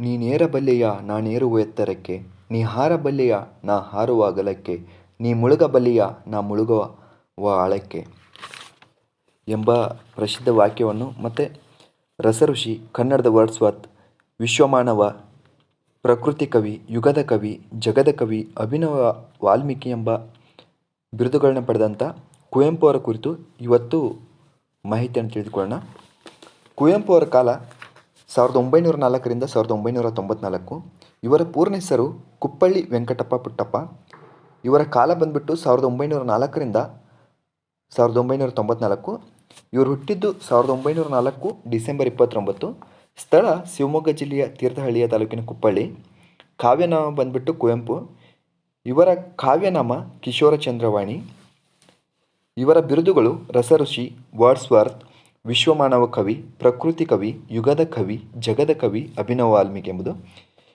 ನೀನೇರಬಲ್ಲೆಯ ನಾನೇರುವ ಎತ್ತರಕ್ಕೆ? ನೀ ಹಾರಬಲ್ಲೆಯ ನಾ ಹಾರುವ ಅಗಲಕ್ಕೆ? ನೀ ಮುಳುಗಬಲ್ಲೆಯ ನಾ ಮುಳುಗುವ ಆಳಕ್ಕೆ? ಎಂಬ ಪ್ರಸಿದ್ಧ ವಾಕ್ಯವನ್ನು ಮತ್ತು ರಸಋಷಿ, ಕನ್ನಡದ ವರ್ಡ್ಸ್ವರ್ತ್ ವಿಶ್ವಮಾನವ, ಪ್ರಕೃತಿ ಕವಿ, ಯುಗದ ಕವಿ, ಜಗದ ಕವಿ, ಅಭಿನವ ವಾಲ್ಮೀಕಿ ಎಂಬ ಬಿರುದುಗಳನ್ನ ಪಡೆದಂಥ ಕುವೆಂಪು ಅವರ ಕುರಿತು ಇವತ್ತು ಮಾಹಿತಿಯನ್ನು ತಿಳಿದುಕೊಳ್ಳೋಣ. ಕುವೆಂಪು ಅವರ ಕಾಲ ಸಾವಿರದ ಒಂಬೈನೂರ ನಾಲ್ಕರಿಂದ ಸಾವಿರದ ಒಂಬೈನೂರ ತೊಂಬತ್ನಾಲ್ಕು. ಇವರ ಪೂರ್ಣ ಹೆಸರು ಕುಪ್ಪಳ್ಳಿ ವೆಂಕಟಪ್ಪ ಪುಟ್ಟಪ್ಪ. ಇವರ ಕಾಲ ಬಂದ್ಬಿಟ್ಟು ಸಾವಿರದ ಒಂಬೈನೂರ ನಾಲ್ಕರಿಂದ ಸಾವಿರದ ಒಂಬೈನೂರ ತೊಂಬತ್ನಾಲ್ಕು. ಇವರು ಹುಟ್ಟಿದ್ದು ಸಾವಿರದ ಒಂಬೈನೂರ ನಾಲ್ಕು ಡಿಸೆಂಬರ್ ಇಪ್ಪತ್ತೊಂಬತ್ತು. ಸ್ಥಳ ಶಿವಮೊಗ್ಗ ಜಿಲ್ಲೆಯ ತೀರ್ಥಹಳ್ಳಿಯ ತಾಲೂಕಿನ ಕುಪ್ಪಳ್ಳಿ. ಕಾವ್ಯನಾಮ ಬಂದ್ಬಿಟ್ಟು ಕುವೆಂಪು. ಇವರ ಕಾವ್ಯನಾಮ ಕಿಶೋರ ಚಂದ್ರವಾಣಿ. ಇವರ ಬಿರುದುಗಳು ರಸಋಷಿ ವರ್ಡ್ಸ್ವರ್ತ್ ವಿಶ್ವಮಾನವ ಕವಿ, ಪ್ರಕೃತಿ ಕವಿ, ಯುಗದ ಕವಿ, ಜಗದ ಕವಿ ಅಭಿನವ ವಾಲ್ಮೀಕಿ ಎಂಬುದು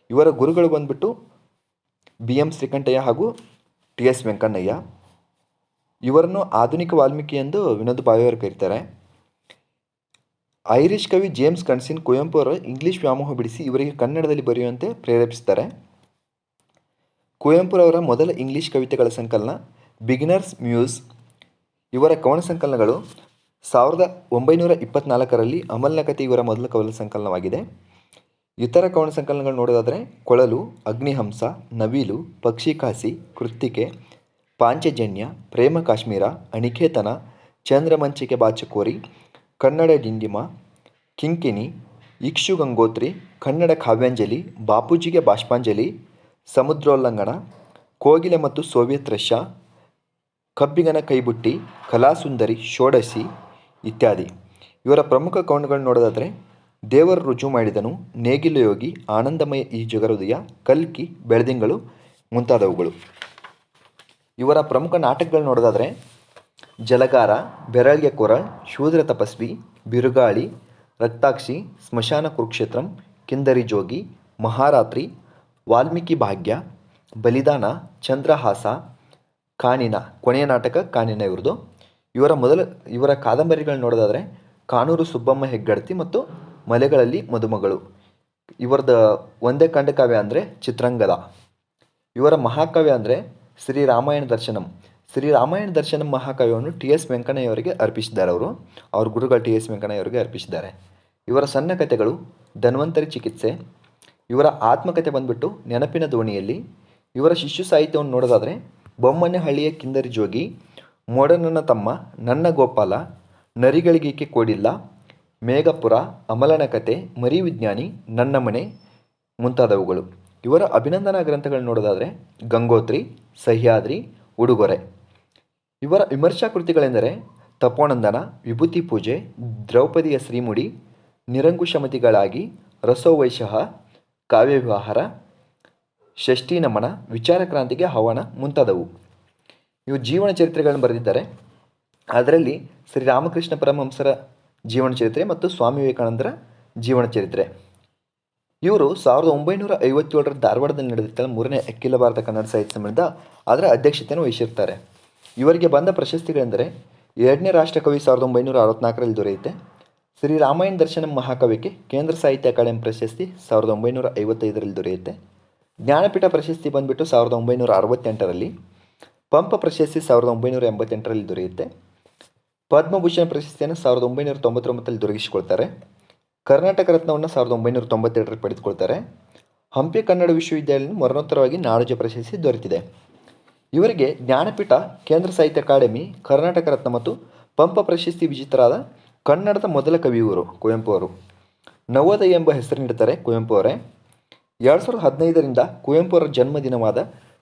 ಇವರ ಗುರುಗಳು ಬಂದ್ಬಿಟ್ಟು ಬಿ ಎಂ ಶ್ರೀಕಂಠಯ್ಯ ಹಾಗೂ ಟಿ ಎಸ್ ವೆಂಕಣ್ಣಯ್ಯ. ಇವರನ್ನು ಆಧುನಿಕ ವಾಲ್ಮೀಕಿ ಎಂದು ವಿನೋದ್ ಭಾವೆಯವರು ಕರೀತಾರೆ. ಐರಿಷ್ ಕವಿ ಜೇಮ್ಸ್ ಕನ್ಸಿನ್ ಕುವೆಂಪು ಅವರು ಇಂಗ್ಲಿಷ್ ವ್ಯಾಮೋಹ ಬಿಡಿಸಿ ಇವರಿಗೆ ಕನ್ನಡದಲ್ಲಿ ಬರೆಯುವಂತೆ ಪ್ರೇರೇಪಿಸ್ತಾರೆ. ಕುವೆಂಪುರವರ ಮೊದಲ ಇಂಗ್ಲಿಷ್ ಕವಿತೆಗಳ ಸಂಕಲನ, ಬಿಗಿನರ್ಸ್ ಮ್ಯೂಸ್, ಇವರ ಕವನ ಸಂಕಲನಗಳು ಸಾವಿರದ ಒಂಬೈನೂರ ಇಪ್ಪತ್ನಾಲ್ಕರಲ್ಲಿ ಅಮಲ್ನಕತೆ ಇವರ ಮೊದಲ ಕವಲ ಸಂಕಲನವಾಗಿದೆ. ಇತರ ಕವನ ಸಂಕಲನಗಳು ನೋಡೋದಾದರೆ ಕೊಳಲು, ಅಗ್ನಿಹಂಸ, ನವಿಲು ಪಕ್ಷಿಕಾಸಿ ಕೃತ್ತಿಕೆ, ಪಾಂಚಜನ್ಯ, ಪ್ರೇಮ ಕಾಶ್ಮೀರ, ಅಣಿಕೇತನ, ಚಂದ್ರಮಂಚಿಕೆ ಬಾಚಕೋರಿ, ಕನ್ನಡ ಡಿಂಡಿಮ, ಕಿಂಕಿಣಿ, ಇಕ್ಷು ಗಂಗೋತ್ರಿ, ಕನ್ನಡ ಕಾವ್ಯಾಂಜಲಿ, ಬಾಪೂಜಿಗೆ ಬಾಷ್ಪಾಂಜಲಿ, ಸಮುದ್ರೋಲ್ಲಂಘನ, ಕೋಗಿಲೆ ಮತ್ತು ಸೋವಿಯತ್ ರಷ್ಯಾ, ಕಬ್ಬಿಗನ ಕೈಬುಟ್ಟಿ, ಕಲಾಸುಂದರಿ, ಷೋಡಶಿ ಇತ್ಯಾದಿ. ಇವರ ಪ್ರಮುಖ ಕವನಗಳನ್ನು ನೋಡೋದಾದರೆ, ದೇವರು ರುಜು ಮಾಡಿದನು, ನೇಗಿಲು ಯೋಗಿ, ಆನಂದಮಯ ಈ ಜಗರುದಯ ಕಲ್ಕಿ, ಬೆಳದಿಂಗಳು ಮುಂತಾದವುಗಳು. ಇವರ ಪ್ರಮುಖ ನಾಟಕಗಳು ನೋಡೋದಾದರೆ, ಜಲಗಾರ, ಬೆರಳಿಗೆ ಕೊರಳ್ ಶೂದ್ರ ತಪಸ್ವಿ, ಬಿರುಗಾಳಿ, ರಕ್ತಾಕ್ಷಿ, ಸ್ಮಶಾನ ಕುರುಕ್ಷೇತ್ರಂ, ಕಿಂದರಿ ಜೋಗಿ, ಮಹಾರಾತ್ರಿ, ವಾಲ್ಮೀಕಿ ಭಾಗ್ಯ, ಬಲಿದಾನ, ಚಂದ್ರಹಾಸ, ಕಾನಿನ, ಕೊನೆಯ ನಾಟಕ ಕಾನಿನ ಇವ್ರದ್ದು. ಇವರ ಮೊದಲ, ಇವರ ಕಾದಂಬರಿಗಳು ನೋಡೋದಾದರೆ ಕಾನೂರು ಸುಬ್ಬಮ್ಮ ಹೆಗ್ಗಡತಿ ಮತ್ತು ಮಲೆಗಳಲ್ಲಿ ಮದುಮಗಳು. ಇವರದ ಒಂದೇ ಖಂಡಕಾವ್ಯ ಅಂದರೆ ಚಿತ್ರಂಗದ ಇವರ ಮಹಾಕಾವ್ಯ ಅಂದರೆ ಶ್ರೀ ರಾಮಾಯಣ ದರ್ಶನಂ. ಶ್ರೀ ರಾಮಾಯಣ ದರ್ಶನಂ ಮಹಾಕಾವ್ಯವನ್ನು ಟಿ ಎಸ್ ವೆಂಕಣ್ಣಯ್ಯವರಿಗೆ ಅರ್ಪಿಸಿದ್ದಾರೆ ಅವರು. ಅವ್ರ ಗುರುಗಳು ಟಿ ಎಸ್ ವೆಂಕಣ್ಣಯ್ಯವರಿಗೆ ಅರ್ಪಿಸಿದ್ದಾರೆ. ಇವರ ಸಣ್ಣ ಕಥೆಗಳು ಧನ್ವಂತರಿ ಚಿಕಿತ್ಸೆ. ಇವರ ಆತ್ಮಕಥೆ ಬಂದ್ಬಿಟ್ಟು ನೆನಪಿನ ದೋಣಿಯಲ್ಲಿ. ಇವರ ಶಿಶು ಸಾಹಿತ್ಯವನ್ನು ನೋಡೋದಾದರೆ ಬೊಮ್ಮನಹಳ್ಳಿಯ ಕಿಂದರಿ ಜೋಗಿ. ಮೋಡನನ ತಮ್ಮ ನನ್ನ ಗೋಪಾಲ, ನರಿಗಳಿಗೇಕೆ ಕೋಡಿಲ್ಲ? ಮೇಘಪುರ, ಅಮಲನ ಕತೆ, ಮರಿ ವಿಜ್ಞಾನಿ, ನನ್ನ ಮನೆ ಮುಂತಾದವುಗಳು. ಇವರ ಅಭಿನಂದನಾ ಗ್ರಂಥಗಳನ್ನು ನೋಡೋದಾದರೆ ಗಂಗೋತ್ರಿ, ಸಹ್ಯಾದ್ರಿ, ಉಡುಗೊರೆ. ಇವರ ವಿಮರ್ಶಾ ಕೃತಿಗಳೆಂದರೆ ತಪೋನಂದನ, ವಿಭೂತಿ ಪೂಜೆ, ದ್ರೌಪದಿಯ ಶ್ರೀಮುಡಿ, ನಿರಂಕುಶಮತಿಗಳಾಗಿ, ರಸೋವೈಶಃ ಕಾವ್ಯವ್ಯವಹಾರ ಷಷ್ಠಿ ನಮನ ವಿಚಾರ ಕ್ರಾಂತಿಗೆ ಆಹ್ವಾನ ಮುಂತಾದವು. ಇವು ಜೀವನ ಚರಿತ್ರೆಗಳನ್ನು ಬರೆದಿದ್ದಾರೆ. ಅದರಲ್ಲಿ ಶ್ರೀ ರಾಮಕೃಷ್ಣ ಪರಮಹಂಸರ ಜೀವನ ಚರಿತ್ರೆ ಮತ್ತು ಸ್ವಾಮಿ ವಿವೇಕಾನಂದರ ಜೀವನ ಚರಿತ್ರೆ. ಇವರು ಸಾವಿರದ ಒಂಬೈನೂರ ಐವತ್ತೇಳರ ಧಾರವಾಡದಲ್ಲಿ ನಡೆದಿರ್ತ ಮೂರನೇ ಅಖಿಲ ಭಾರತ ಕನ್ನಡ ಸಾಹಿತ್ಯ ಸಮ್ಮೇಳನದ ಅದರ ಅಧ್ಯಕ್ಷತೆಯನ್ನು ವಹಿಸಿರ್ತಾರೆ. ಇವರಿಗೆ ಬಂದ ಪ್ರಶಸ್ತಿಗಳೆಂದರೆ ಎರಡನೇ ರಾಷ್ಟ್ರಕವಿ ಸಾವಿರದ ಒಂಬೈನೂರ ಅರವತ್ನಾಲ್ಕರಲ್ಲಿ ದೊರೆಯುತ್ತೆ. ಶ್ರೀ ರಾಮಾಯಣ ದರ್ಶನ ಮಹಾಕವಿಗೆ ಕೇಂದ್ರ ಸಾಹಿತ್ಯ ಅಕಾಡೆಮಿ ಪ್ರಶಸ್ತಿ ಸಾವಿರದ ಒಂಬೈನೂರ ಐವತ್ತೈದರಲ್ಲಿ ದೊರೆಯುತ್ತೆ. ಜ್ಞಾನಪೀಠ ಪ್ರಶಸ್ತಿ ಬಂದುಬಿಟ್ಟು ಸಾವಿರದ ಒಂಬೈನೂರ ಅರವತ್ತೆಂಟರಲ್ಲಿ. ಪಂಪ ಪ್ರಶಸ್ತಿ ಸಾವಿರದ ಒಂಬೈನೂರ ಎಂಬತ್ತೆಂಟರಲ್ಲಿ ದೊರೆಯುತ್ತೆ. ಪದ್ಮಭೂಷಣ ಪ್ರಶಸ್ತಿಯನ್ನು ಸಾವಿರದ ಒಂಬೈನೂರ ತೊಂಬತ್ತೊಂಬತ್ತರಲ್ಲಿ ದೊರಕಿಸಿಕೊಳ್ತಾರೆ. ಕರ್ನಾಟಕ ರತ್ನವನ್ನು ಸಾವಿರದ ಒಂಬೈನೂರ ತೊಂಬತ್ತೆರಡರಲ್ಲಿ ಪಡೆದುಕೊಳ್ತಾರೆ. ಹಂಪಿ ಕನ್ನಡ ವಿಶ್ವವಿದ್ಯಾಲಯ ಮರಣೋತ್ತರವಾಗಿ ನಾಡೋಜ ಪ್ರಶಸ್ತಿ ದೊರೆತಿದೆ. ಇವರಿಗೆ ಜ್ಞಾನಪೀಠ, ಕೇಂದ್ರ ಸಾಹಿತ್ಯ ಅಕಾಡೆಮಿ, ಕರ್ನಾಟಕ ರತ್ನ ಮತ್ತು ಪಂಪ ಪ್ರಶಸ್ತಿ ವಿಜೇತರಾದ ಕನ್ನಡದ ಮೊದಲ ಕವಿ ಕುವೆಂಪು ಅವರು. ನವೋದಯ ಎಂಬ ಹೆಸರು ನೀಡುತ್ತಾರೆ ಕುವೆಂಪು ಅವರೇ. ಎರಡು ಸಾವಿರದ ಹದಿನೈದರಿಂದ ಕುವೆಂಪು ಅವರ ಜನ್ಮದಿನವಾದ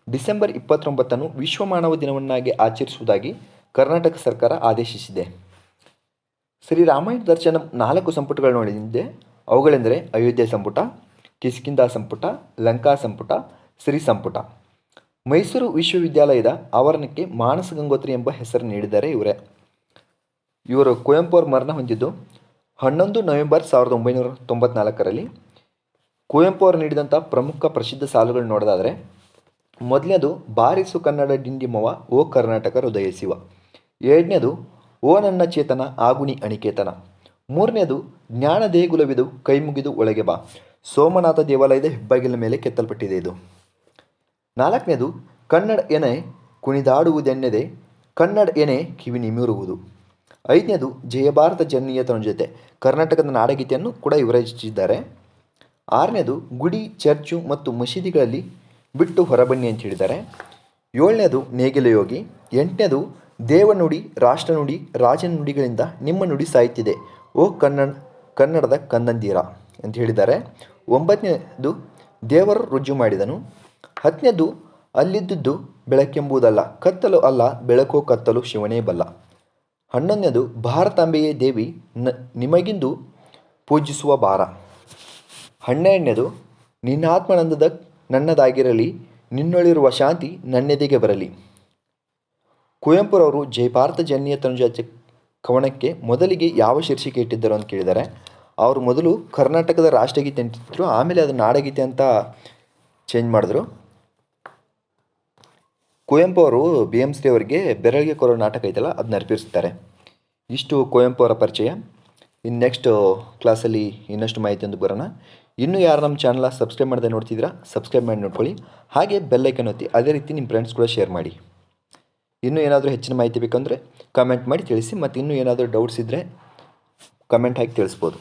ಡಿಸೆಂಬರ್ ಇಪ್ಪತ್ತೊಂಬತ್ತನ್ನು ವಿಶ್ವ ಮಾನವ ದಿನವನ್ನಾಗಿ ಆಚರಿಸುವುದಾಗಿ ಕರ್ನಾಟಕ ಸರ್ಕಾರ ಆದೇಶಿಸಿದೆ. ಶ್ರೀ ರಾಮಾಯಣ ದರ್ಶನ ನಾಲ್ಕು ಸಂಪುಟಗಳನ್ನು ಒಳಗಿದೆ ಅವುಗಳೆಂದರೆ ಅಯೋಧ್ಯೆ ಸಂಪುಟ, ಕಿಷ್ಕಿಂಧ ಸಂಪುಟ, ಲಂಕಾ ಸಂಪುಟ, ಶ್ರೀ ಸಂಪುಟ. ಮೈಸೂರು ವಿಶ್ವವಿದ್ಯಾಲಯದ ಆವರಣಕ್ಕೆ ಮಾನಸ ಗಂಗೋತ್ರಿ ಎಂಬ ಹೆಸರು ನೀಡಿದ್ದಾರೆ ಇವರೇ. ಇವರು ಕುವೆಂಪು ಅವರು ಮರಣ ಹೊಂದಿದ್ದು ಹನ್ನೊಂದು ನವೆಂಬರ್ ಸಾವಿರದ ಒಂಬೈನೂರ ತೊಂಬತ್ನಾಲ್ಕರಲ್ಲಿ ಕುವೆಂಪು ಅವರು ನೀಡಿದಂಥ ಪ್ರಮುಖ ಪ್ರಸಿದ್ಧ ಸಾಲುಗಳನ್ನು ನೋಡೋದಾದರೆ ಮೊದಲನೇದು, ಬಾರಿಸು ಕನ್ನಡ ಡಿಂಡಿಮವ ಓ ಕರ್ನಾಟಕ ಹೃದಯ ಶಿವ. ಎರಡನೇದು, ಓ ನನ್ನ ಚೇತನ, ಆಗುಣಿ ಅಣಿಕೇತನ. ಮೂರನೇದು, ಜ್ಞಾನ ದೇಗುಲವಿದು, ಕೈ ಮುಗಿದು ಒಳಗೆ ಬಾ. ಸೋಮನಾಥ ದೇವಾಲಯದ ಹೆಬ್ಬಾಗಿಲ ಮೇಲೆ ಕೆತ್ತಲ್ಪಟ್ಟಿದೆ ಇದು. ನಾಲ್ಕನೇದು, ಕನ್ನಡ ಎನೆ ಕುಣಿದಾಡುವುದೆನ್ನದೆ, ಕನ್ನಡ ಎನೆ ಕಿವಿ ನಿಮಿರುವುದು ಐದನೇದು, ಜಯಭಾರತ ಜನನೀಯತನ ಜೊತೆ, ಕರ್ನಾಟಕದ ನಾಡಗೀತೆಯನ್ನು ಕೂಡ ವಿವರಿಸಿದ್ದಾರೆ. ಆರನೇದು, ಗುಡಿ, ಚರ್ಚು ಮತ್ತು ಮಸೀದಿಗಳಲ್ಲಿ ಬಿಟ್ಟು ಹೊರಬನ್ನಿ ಅಂತ ಹೇಳಿದ್ದಾರೆ. ಏಳನೇದು ನೇಗಿಲ ಯೋಗಿ, ಎಂಟನೇದು ದೇವನುಡಿ, ರಾಷ್ಟ್ರನುಡಿ ರಾಜನ ನುಡಿಗಳಿಂದ ನಿಮ್ಮ ನುಡಿ ಸಾಯ್ತಿದೆ. ಓ ಕನ್ನಡ, ಕನ್ನಡದ ಕಂದಂದೀರ ಅಂತ ಹೇಳಿದ್ದಾರೆ. ಒಂಬತ್ತನೇದು ದೇವರು ರುಜು ಮಾಡಿದನು. ಹತ್ತನೇದು ಅಲ್ಲಿದ್ದುದು ಬೆಳಕೆಂಬುದಲ್ಲ, ಕತ್ತಲು ಅಲ್ಲ, ಬೆಳಕೋ ಕತ್ತಲು ಶಿವನೇ ಬಲ್ಲ. ಹನ್ನೊಂದನೇದು ಭಾರತಾಂಬೆಯೇ ದೇವಿ, ನ, ನಿಮಗಿಂದು ಪೂಜಿಸುವ ಭಾರ. ಹನ್ನೆರಡನೇದು ನಿನ್ನ ಆತ್ಮಾನಂದದ ನನ್ನದಾಗಿರಲಿ, ನಿನ್ನೊಳಿರುವ ಶಾಂತಿ ನನ್ನೆದೆಗೆ ಬರಲಿ. ಕುವೆಂಪುರವರು ಜೈ ಭಾರತ ಜನನೀಯ ತನುಜಾತಿ ಕವನಕ್ಕೆ ಮೊದಲಿಗೆ ಯಾವ ಶೀರ್ಷಿಕೆ ಇಟ್ಟಿದ್ದರು ಅಂತ ಕೇಳಿದ್ದಾರೆ ಅವರು ಮೊದಲು ಕರ್ನಾಟಕದ ರಾಷ್ಟ್ರಗೀತೆ ಅಂತಿದ್ರು ಆಮೇಲೆ ಅದು ನಾಡಗೀತೆ ಅಂತ ಚೇಂಜ್ ಮಾಡಿದ್ರು. ಕುವೆಂಪು ಅವರು ಬಿ ಎಂ ಸಿ ಅವರಿಗೆ ಬೆರಳಿಗೆ ಕೊರೋ ನಾಟಕ ಐತಲ್ಲ ಅದನ್ನ ಅರ್ಪಿಸ್ತಾರೆ. ಇಷ್ಟು ಕುವೆಂಪು ಅವರ ಪರಿಚಯ ಇನ್ನು ನೆಕ್ಸ್ಟ್ ಕ್ಲಾಸಲ್ಲಿ ಇನ್ನಷ್ಟು ಮಾಹಿತಿಯೊಂದು ಬರೋಣ. ಇನ್ನೂ ಯಾರು ನಮ್ಮ ಚಾನಲ್ನ ಸಬ್ಸ್ಕ್ರೈಬ್ ಮಾಡದೆ ನೋಡ್ತಿದ್ದೀರಾ ಸಬ್ಸ್ಕ್ರೈಬ್ ಮಾಡಿ ನೋಡ್ಕೊಳ್ಳಿ. ಹಾಗೆ ಬೆಲ್ಲೈಕನ್ ಒತ್ತಿ, ಅದೇ ರೀತಿ ನಿಮ್ಮ ಫ್ರೆಂಡ್ಸ್ ಕೂಡ ಶೇರ್ ಮಾಡಿ. ಇನ್ನೂ ಏನಾದರೂ ಹೆಚ್ಚಿನ ಮಾಹಿತಿ ಬೇಕಂದರೆ ಕಮೆಂಟ್ ಮಾಡಿ ತಿಳಿಸಿ, ಮತ್ತು ಇನ್ನೂ ಏನಾದರೂ ಡೌಟ್ಸ್ ಇದ್ದರೆ ಕಮೆಂಟ್ ಹಾಕಿ ತಿಳಿಸ್ಬೋದು.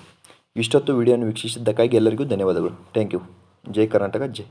ಇಷ್ಟೊತ್ತು ವಿಡಿಯೋನ ವೀಕ್ಷಿಸಿದ್ದಕ್ಕಾಗಿ ಎಲ್ಲರಿಗೂ ಧನ್ಯವಾದಗಳು. ಥ್ಯಾಂಕ್ ಯು ಜೈ ಕರ್ನಾಟಕ, ಜೈ.